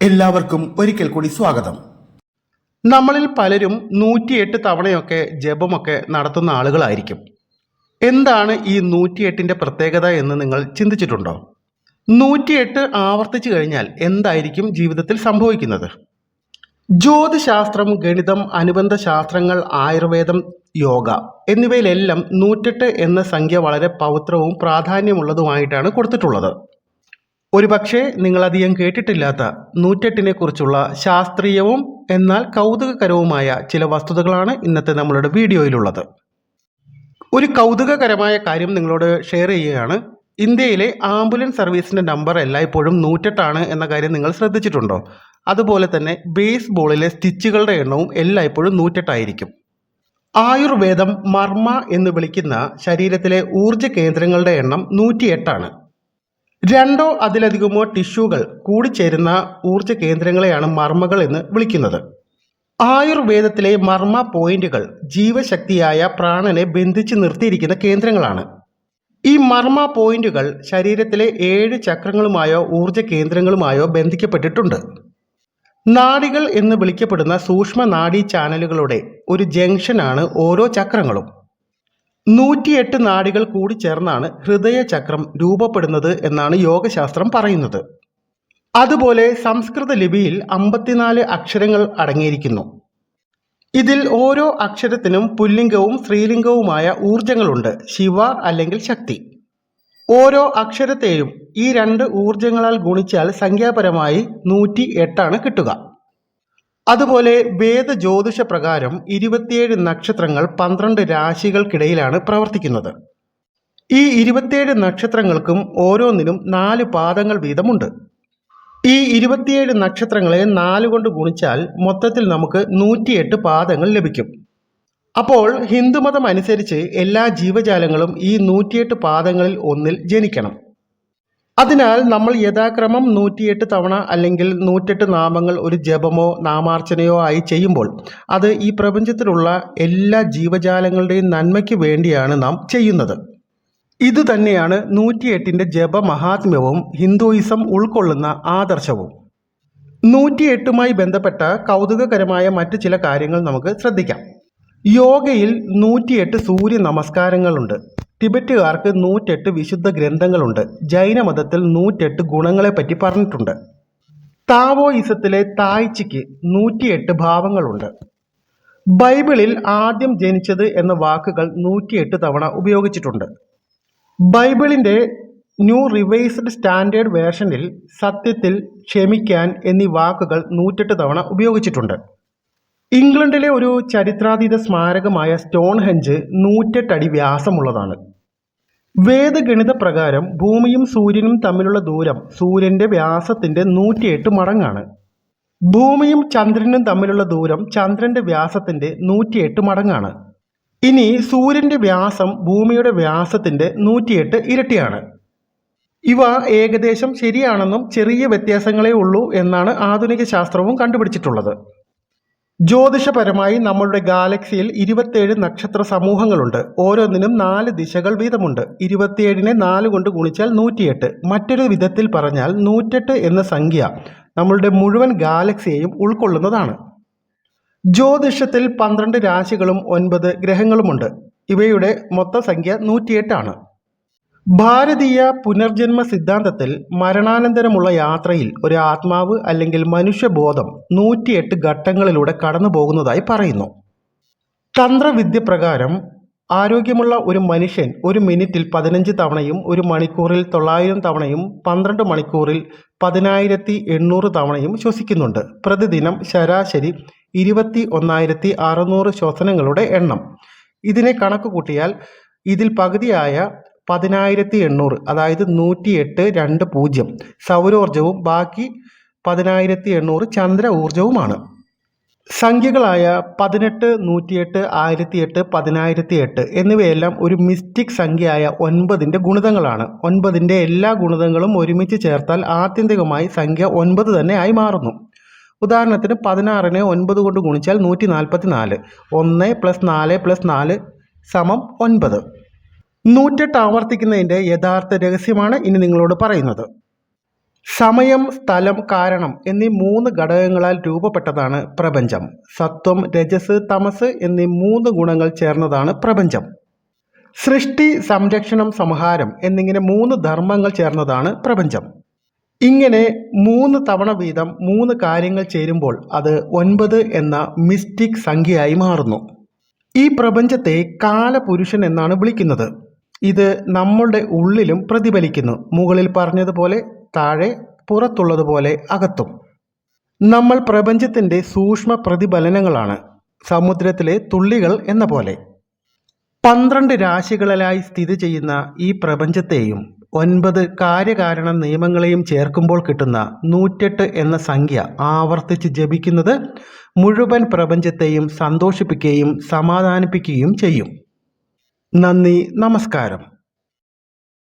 എല്ലാവർക്കും ഒരിക്കൽ കൂടി സ്വാഗതം. നമ്മളിൽ പലരും നൂറ്റിയെട്ട് തവണയൊക്കെ ജപമൊക്കെ നടത്തുന്ന ആളുകളായിരിക്കും. എന്താണ് ഈ നൂറ്റിയെട്ടിന്റെ പ്രത്യേകത എന്ന് നിങ്ങൾ ചിന്തിച്ചിട്ടുണ്ടോ? നൂറ്റിയെട്ട് ആവർത്തിച്ചു കഴിഞ്ഞാൽ എന്തായിരിക്കും ജീവിതത്തിൽ സംഭവിക്കുന്നത്? ജ്യോതിശാസ്ത്രം ഗണിതം അനുബന്ധ ശാസ്ത്രങ്ങൾ ആയുർവേദം യോഗ എന്നിവയിലെല്ലാം നൂറ്റെട്ട് എന്ന സംഖ്യ വളരെ പവിത്രവും പ്രാധാന്യമുള്ളതുമായിട്ടാണ് കൊടുത്തിട്ടുള്ളത്. ഒരുപക്ഷെ നിങ്ങളധികം കേട്ടിട്ടില്ലാത്ത നൂറ്റെട്ടിനെ കുറിച്ചുള്ള ശാസ്ത്രീയവും എന്നാൽ കൗതുകകരവുമായ ചില വസ്തുതകളാണ് ഇന്നത്തെ നമ്മളുടെ വീഡിയോയിലുള്ളത്. ഒരു കൗതുകകരമായ കാര്യം നിങ്ങളോട് ഷെയർ ചെയ്യുകയാണ്. ഇന്ത്യയിലെ ആംബുലൻസ് സർവീസിന്റെ നമ്പർ എല്ലായ്പ്പോഴും നൂറ്റെട്ടാണ് എന്ന കാര്യം നിങ്ങൾ ശ്രദ്ധിച്ചിട്ടുണ്ടോ? അതുപോലെ തന്നെ ബേസ്ബോളിലെ സ്റ്റിച്ചുകളുടെ എണ്ണവും എല്ലായ്പ്പോഴും നൂറ്റെട്ടായിരിക്കും. ആയുർവേദം മർമ്മ എന്ന് വിളിക്കുന്ന ശരീരത്തിലെ ഊർജ കേന്ദ്രങ്ങളുടെ എണ്ണം നൂറ്റിയെട്ടാണ്. രണ്ടോ അതിലധികമോ ടിഷ്യൂകൾ കൂടിച്ചേരുന്ന ഊർജ കേന്ദ്രങ്ങളെയാണ് മർമ്മകൾ എന്ന് വിളിക്കുന്നത്. ആയുർവേദത്തിലെ മർമ്മ പോയിന്റുകൾ ജീവശക്തിയായ പ്രാണനെ ബന്ധിച്ചു നിർത്തിയിരിക്കുന്ന കേന്ദ്രങ്ങളാണ്. ഈ മർമ്മ പോയിന്റുകൾ ശരീരത്തിലെ ഏഴ് ചക്രങ്ങളുമായോ ഊർജ കേന്ദ്രങ്ങളുമായോ ബന്ധിക്കപ്പെട്ടിട്ടുണ്ട്. നാഡികൾ എന്ന് വിളിക്കപ്പെടുന്ന സൂക്ഷ്മ നാഡി ചാനലുകളുടെ ഒരു ജംഗ്ഷനാണ് ഓരോ ചക്രങ്ങളും. നൂറ്റിയെട്ട് നാടികൾ കൂടി ചേർന്നാണ് ഹൃദയചക്രം രൂപപ്പെടുന്നത് എന്നാണ് യോഗശാസ്ത്രം പറയുന്നത്. അതുപോലെ സംസ്കൃത ലിപിയിൽ അമ്പത്തിനാല് അക്ഷരങ്ങൾ അടങ്ങിയിരിക്കുന്നു. ഇതിൽ ഓരോ അക്ഷരത്തിനും പുല്ലിംഗവും സ്ത്രീലിംഗവുമായ ഊർജങ്ങളുണ്ട് ശിവ അല്ലെങ്കിൽ ശക്തി. ഓരോ അക്ഷരത്തെയും ഈ രണ്ട് ഊർജങ്ങളാൽ ഗുണിച്ചാൽ സംഖ്യാപരമായി നൂറ്റി എട്ടാണ് കിട്ടുക. അതുപോലെ വേദ ജ്യോതിഷ പ്രകാരം ഇരുപത്തിയേഴ് നക്ഷത്രങ്ങൾ പന്ത്രണ്ട് രാശികൾക്കിടയിലാണ് പ്രവർത്തിക്കുന്നത്. ഈ ഇരുപത്തിയേഴ് നക്ഷത്രങ്ങൾക്കും ഓരോന്നിനും നാല് പാദങ്ങൾ വീതമുണ്ട്. ഈ ഇരുപത്തിയേഴ് നക്ഷത്രങ്ങളെ നാല് കൊണ്ട് ഗുണിച്ചാൽ മൊത്തത്തിൽ നമുക്ക് നൂറ്റിയെട്ട് പാദങ്ങൾ ലഭിക്കും. അപ്പോൾ ഹിന്ദുമതം അനുസരിച്ച് എല്ലാ ജീവജാലങ്ങളും ഈ നൂറ്റിയെട്ട് പാദങ്ങളിൽ ഒന്നിൽ ജനിക്കണം. അതിനാൽ നമ്മൾ യഥാക്രമം നൂറ്റിയെട്ട് തവണ അല്ലെങ്കിൽ നൂറ്റെട്ട് നാമങ്ങൾ ഒരു ജപമോ നാമാർച്ചനയോ ആയി ചെയ്യുമ്പോൾ അത് ഈ പ്രപഞ്ചത്തിലുള്ള എല്ലാ ജീവജാലങ്ങളുടെയും നന്മയ്ക്ക് വേണ്ടിയാണ് നാം ചെയ്യുന്നത്. ഇത് തന്നെയാണ് നൂറ്റിയെട്ടിന്റെ ജപമഹാത്മ്യവും ഹിന്ദുയിസം ഉൾക്കൊള്ളുന്ന ആദർശവും. നൂറ്റിയെട്ടുമായി ബന്ധപ്പെട്ട കൗതുകകരമായ മറ്റു ചില കാര്യങ്ങൾ നമുക്ക് ശ്രദ്ധിക്കാം. യോഗയിൽ നൂറ്റിയെട്ട് സൂര്യ നമസ്കാരങ്ങളുണ്ട്. ടിബറ്റുകാർക്ക് നൂറ്റെട്ട് വിശുദ്ധ ഗ്രന്ഥങ്ങളുണ്ട്. ജൈനമതത്തിൽ നൂറ്റെട്ട് ഗുണങ്ങളെപ്പറ്റി പറഞ്ഞിട്ടുണ്ട്. താവോയിസത്തിലെ തായ്ച്ചിക്ക് നൂറ്റിയെട്ട് ഭാവങ്ങളുണ്ട്. ബൈബിളിൽ ആദ്യം ജനിച്ചത് എന്ന വാക്കുകൾ നൂറ്റിയെട്ട് തവണ ഉപയോഗിച്ചിട്ടുണ്ട്. ബൈബിളിന്റെ ന്യൂ റിവൈസ്ഡ് സ്റ്റാൻഡേർഡ് വേർഷനിൽ സത്യത്തിൽ ക്ഷമിക്കാൻ എന്നീ വാക്കുകൾ നൂറ്റെട്ട് തവണ ഉപയോഗിച്ചിട്ടുണ്ട്. ഇംഗ്ലണ്ടിലെ ഒരു ചരിത്രാതീത സ്മാരകമായ സ്റ്റോൺ ഹെഞ്ച് നൂറ്റെട്ടടി വ്യാസമുള്ളതാണ്. വേദഗണിത പ്രകാരം ഭൂമിയും സൂര്യനും തമ്മിലുള്ള ദൂരം സൂര്യന്റെ വ്യാസത്തിന്റെ നൂറ്റിയെട്ട് മടങ്ങാണ്. ഭൂമിയും ചന്ദ്രനും തമ്മിലുള്ള ദൂരം ചന്ദ്രന്റെ വ്യാസത്തിന്റെ നൂറ്റിയെട്ട് മടങ്ങാണ്. ഇനി സൂര്യന്റെ വ്യാസം ഭൂമിയുടെ വ്യാസത്തിന്റെ നൂറ്റിയെട്ട് ഇരട്ടിയാണ്. ഇവ ഏകദേശം ശരിയാണെന്നും ചെറിയ വ്യത്യാസങ്ങളേ ഉള്ളൂ എന്നാണ് ആധുനിക ശാസ്ത്രവും കണ്ടുപിടിച്ചിട്ടുള്ളത്. ജ്യോതിഷപരമായി നമ്മളുടെ ഗാലക്സിയിൽ ഇരുപത്തേഴ് നക്ഷത്ര സമൂഹങ്ങളുണ്ട്. ഓരോന്നിനും നാല് ദിശകൾ വീതമുണ്ട്. ഇരുപത്തിയേഴിനെ നാല് കൊണ്ട് ഗുണിച്ചാൽ നൂറ്റിയെട്ട്. മറ്റൊരു വിധത്തിൽ പറഞ്ഞാൽ നൂറ്റെട്ട് എന്ന സംഖ്യ നമ്മളുടെ മുഴുവൻ ഗാലക്സിയെയും ഉൾക്കൊള്ളുന്നതാണ്. ജ്യോതിഷത്തിൽ പന്ത്രണ്ട് രാശികളും ഒൻപത് ഗ്രഹങ്ങളുമുണ്ട്. ഇവയുടെ മൊത്ത സംഖ്യ നൂറ്റിയെട്ടാണ്. ഭാരതീയ പുനർജന്മ സിദ്ധാന്തത്തിൽ മരണാനന്തരമുള്ള യാത്രയിൽ ഒരു ആത്മാവ് അല്ലെങ്കിൽ മനുഷ്യബോധം നൂറ്റിയെട്ട് ഘട്ടങ്ങളിലൂടെ കടന്നു പോകുന്നതായി പറയുന്നു. തന്ത്രവിദ്യ പ്രകാരം ആരോഗ്യമുള്ള ഒരു മനുഷ്യൻ ഒരു മിനിറ്റിൽ പതിനഞ്ച് തവണയും ഒരു മണിക്കൂറിൽ തൊള്ളായിരം തവണയും പന്ത്രണ്ട് മണിക്കൂറിൽ പതിനായിരത്തി എണ്ണൂറ് തവണയും ശ്വസിക്കുന്നുണ്ട്. പ്രതിദിനം ശരാശരി ഇരുപത്തി ഒന്നായിരത്തി അറുന്നൂറ് ശ്വസനങ്ങളുടെ എണ്ണം. ഇതിനെ കണക്ക് കൂട്ടിയാൽ ഇതിൽ പകുതിയായ പതിനായിരത്തി എണ്ണൂറ് അതായത് നൂറ്റി എട്ട് രണ്ട് പൂജ്യം. സൗരോർജവും ബാക്കി പതിനായിരത്തി എണ്ണൂറ് ചന്ദ്ര ഊർജവുമാണ് സംഖ്യകളായ പതിനെട്ട് നൂറ്റിയെട്ട് ആയിരത്തി എട്ട് പതിനായിരത്തി എട്ട് എന്നിവയെല്ലാം ഒരു മിസ്റ്റിക് സംഖ്യയായ ഒൻപതിന്റെ ഗുണിതങ്ങളാണ്. ഒൻപതിന്റെ എല്ലാ ഗുണിതങ്ങളും ഒരുമിച്ച് ചേർത്താൽ ആത്യന്തികമായി സംഖ്യ ഒൻപത് തന്നെ ആയി മാറുന്നു. ഉദാഹരണത്തിന് പതിനാറിനെ ഒൻപത് കൊണ്ട് ഗുണിച്ചാൽ നൂറ്റി നാൽപ്പത്തി നാല് ഒന്ന് പ്ലസ് നാല് പ്ലസ് നാല് സമം ഒൻപത്. നൂറ്റെട്ട് ആവർത്തിക്കുന്നതിന്റെ യഥാർത്ഥ രഹസ്യമാണ് ഇനി നിങ്ങളോട് പറയുന്നത്. സമയം സ്ഥലം കാരണം എന്നീ മൂന്ന് ഘടകങ്ങളാൽ രൂപപ്പെട്ടതാണ് പ്രപഞ്ചം. സത്വം രജസ് തമസ് എന്നീ മൂന്ന് ഗുണങ്ങൾ ചേർന്നതാണ് പ്രപഞ്ചം. സൃഷ്ടി സംരക്ഷണം സംഹാരം എന്നിങ്ങനെ മൂന്ന് ധർമ്മങ്ങൾ ചേർന്നതാണ് പ്രപഞ്ചം. ഇങ്ങനെ മൂന്ന് തവണ വീതം മൂന്ന് കാര്യങ്ങൾ ചേരുമ്പോൾ അത് ഒൻപത് എന്ന മിസ്റ്റിക് സംഖ്യയായി മാറുന്നു. ഈ പ്രപഞ്ചത്തെ കാലപുരുഷൻ എന്നാണ് വിളിക്കുന്നത്. ഇത് നമ്മളുടെ ഉള്ളിലും പ്രതിഫലിക്കുന്നു. മുകളിൽ പറഞ്ഞതുപോലെ താഴെ പുറത്തുള്ളതുപോലെ അകത്തും. നമ്മൾ പ്രപഞ്ചത്തിന്റെ സൂക്ഷ്മ പ്രതിഫലനങ്ങളാണ്. സമുദ്രത്തിലെ തുള്ളികൾ എന്ന പോലെ. പന്ത്രണ്ട് രാശികളിലായി സ്ഥിതി ചെയ്യുന്ന ഈ പ്രപഞ്ചത്തെയും ഒൻപത് കാര്യകാരണ നിയമങ്ങളെയും ചേർക്കുമ്പോൾ കിട്ടുന്ന നൂറ്റെട്ട് എന്ന സംഖ്യ ആവർത്തിച്ച് ജപിക്കുന്നത് മുഴുവൻ പ്രപഞ്ചത്തെയും സന്തോഷിപ്പിക്കുകയും സമാധാനിപ്പിക്കുകയും ചെയ്യും. നന്ദി നമസ്കാരം.